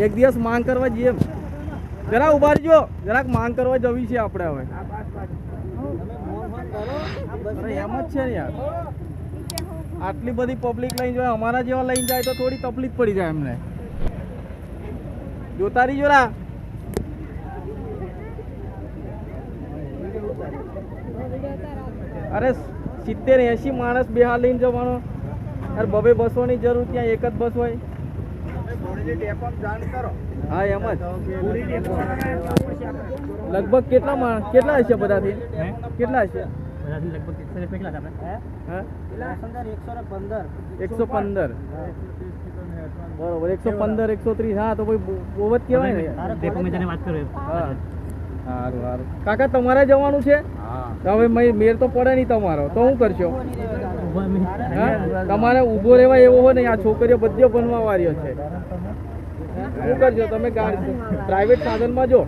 એક દિવસ માંગ કરવા જઈએ. જરા ઊભા રહેજો જરાક માંગ કરવા જવી છે આપણે હવે. એમ જ છે ને યાર. આટલી બધી પબ્લિક લઈને જાય અમારા જેવા લઈને જાય તો થોડી તકલીફ પડી જાય એમને. જોતા રહી જોરા અરે, સિત્તેર એસી માણસ બેહા લઈને જવાનો. યાર, બબે બસોની જરૂર ત્યાં એક જ બસ હોય. હા એમ જ. લગભગ કેટલા માણસ કેટલા હશે બધાથી? કેટલા હશે? હા? એકસો પંદર બરોબર એકસો પંદર એકસો ત્રીસ. હા તો ભાઈ બહુ- જ કહેવાય ને. હા સારું સારું. કાકા તમારે જવાનું છે? હવે મેર તો પડે નહીં તમારો. તો શું કરશો? તમારે ઊભો રહેવા એવો હોય ને, આ છોકરીઓ બધી બનવા વાળીઓ છે. શું કરજો તમે પ્રાઇવેટ સાધનમાં જો?